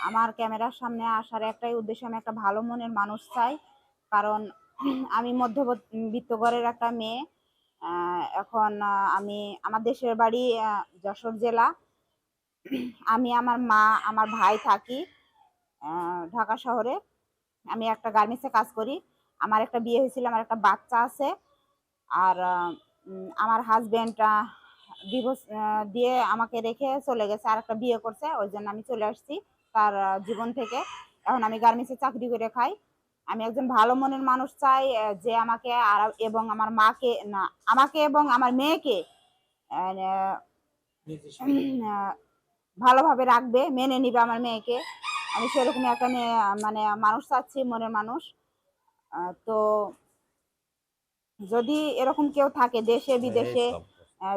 আমার ক্যামেরার সামনে আসার একটাই উদ্দেশ্য, আমি একটা ভালো মনের মানুষ চাই। কারণ আমি মধ্যবিত্ত ঘরের একটা মেয়ে। এখন আমি আমার দেশের বাড়ি যশোর জেলা। আমি আমার মা, আমার ভাই থাকি ঢাকা শহরে। আমি একটা গার্মেন্টসে কাজ করি। আমার একটা বিয়ে হয়েছিল, আমার একটা বাচ্চা আছে। আর আমার হাজবেন্ড ডিভোর্স দিয়ে আমাকে রেখে চলে গেছে আর একটা বিয়ে করছে, ওই জন্য আমি চলে আসছি। তার জীবন থেকে। এখন আমি গার্মেন্টসে চাকরি করে খাই। আমি একজন ভালো মনের মানুষ চাই যে আমাকে আর এবং আমার মাকে না আমাকে এবং আমার মেয়েকে ভালোভাবে রাখবে মেনে নিবে আমার মেয়েকে। আমি সেরকমই একটা মেয়ে মানে মানুষ চাচ্ছি মনের মানুষ। তো যদি এরকম কেউ থাকে দেশে বিদেশে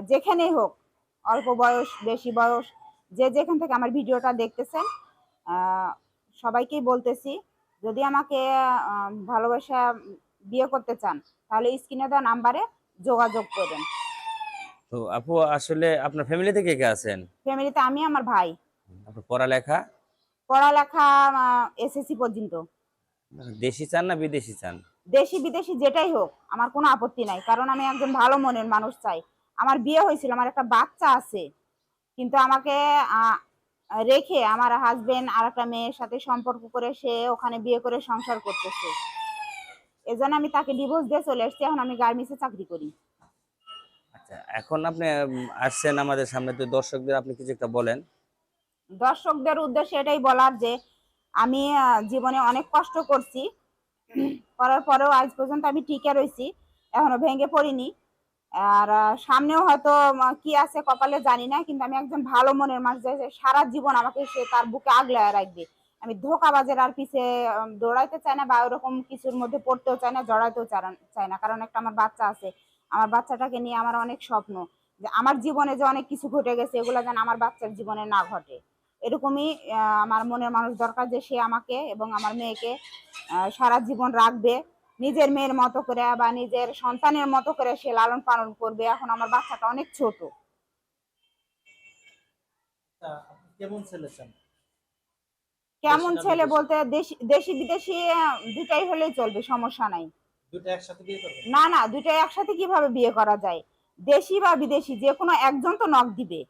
যেখানেই হোক অল্প বয়স বেশি বয়স যে যেখান থেকে আমার ভিডিওটা দেখতেছেন সবাইকেই বলতেছি যদি আমাকে ভালোবাসা বিয়ে করতে চান তাহলে স্ক্রিনে দেওয়া নাম্বারে যোগাযোগ করবেন। তো আপু আসলে আপনার ফ্যামিলিতে কে কে আছেন? ফ্যামিলিতে আমি আমার ভাই। আপনার পড়ালেখা? পড়ালেখা এসএসসি পর্যন্ত। দেশি চান না বিদেশি চান? দেশি বিদেশি যেটাই হোক আমার কোনো আপত্তি নাই। কারণ আমি একজন ভালো মনের মানুষ চাই। আমার বিয়ে হয়েছিল আমার একটা বাচ্চা আছে। কিন্তু আমাকে রেখে আমার হাজবেন্ড আর একটা মেয়ের সাথে সম্পর্ক করে সে ওখানে বিয়ে করে সংসার করতেছে। এজন্য আমি তাকে ডিভোর্স দিয়ে চলে এসেছি এখন আমি গার্মেন্টসে চাকরি করি। আচ্ছা এখন আপনি আসছেন আমাদের সামনে তো দর্শকদের আপনি কিছু একটা বলেন। দর্শকদের উদ্দেশ্যে এটাই বলার যে আমি জীবনে অনেক কষ্ট করছি। করার পরেও আজ পর্যন্ত আমি টিকে রয়েছি এখনও ভেঙে পড়িনি। আর সামনেও হয়তো কি আছে কপালে জানি না, কিন্তু আমি একজন ভালো মনের মানুষ, যে সারা জীবন আমাকে সে তার বুকে আগলায় রাখবে। আমি ধোকাবাজের আর পিছে দৌড়াইতে চাই না বা ওরকম কিছুর মধ্যে পড়তেও চাই না, জড়াইতেও চাই না কারণ একটা আমার বাচ্চা আছে, আমার বাচ্চাটাকে নিয়ে আমার অনেক স্বপ্ন, যে আমার জীবনে যে অনেক কিছু ঘটে গেছে, এগুলো যেন আমার বাচ্চার জীবনে না ঘটে। এরকমই আমার মনের মানুষ দরকার যে সে আমাকে এবং আমার মেয়েকে সারা জীবন রাখবে। নিজের মেয়ের মতো করে বা নিজের সন্তানের মতো করে সে লালন পালন করবে। এখন আমার বাচ্চাটা অনেক ছোট। কেমন ছেলে কেমন ছেলে বলতে দেশি দেশি বিদেশি দুটাই হলেই চলবে সমস্যা নাই। না না দুটাই একসাথে কীভাবে বিয়ে করা যায়? দেশি বা বিদেশি যে কোনো একজন তো নখ দিবে।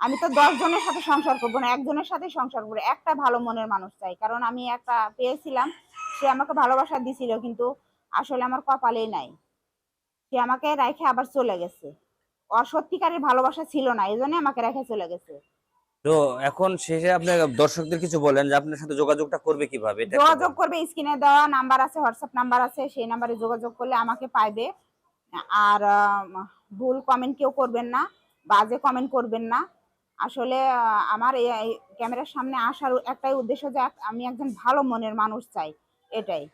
আমি তো দশ জনের সাথে সংসার করব না একজনের সাথে সংসার করব। একটা ভালো মনের মানুষ চাই। কারণ আমি একটা পেয়েছিলাম সে আমাকে ভালোবাসা দিছিল কিন্তু আসলে আমার কপালেই নাই। সে আমাকে রেখে আবার চলে গেছে। ওর সত্যিকারের ভালোবাসা ছিল না এই জন্য আমাকে রেখে চলে গেছে। তো এখন শেষে আপনি দর্শকদের কিছু বলেন যে আপনার সাথে যোগাযোগটা করবে কীভাবে? যোগাযোগ করবে স্ক্রিনে দেওয়া নাম্বার আছে হোয়াটসঅ্যাপ নাম্বার আছে সেই নাম্বারে যোগাযোগ করলে আমাকে পাইবে। আর ভুল কমেন্ট কেউ করবেন না বাজে কমেন্ট করবেন না। আসলে আমার এই এই ক্যামেরার সামনে আসার একটাই উদ্দেশ্য যে আমি একজন ভালো মনের মানুষ চাই। এটাই।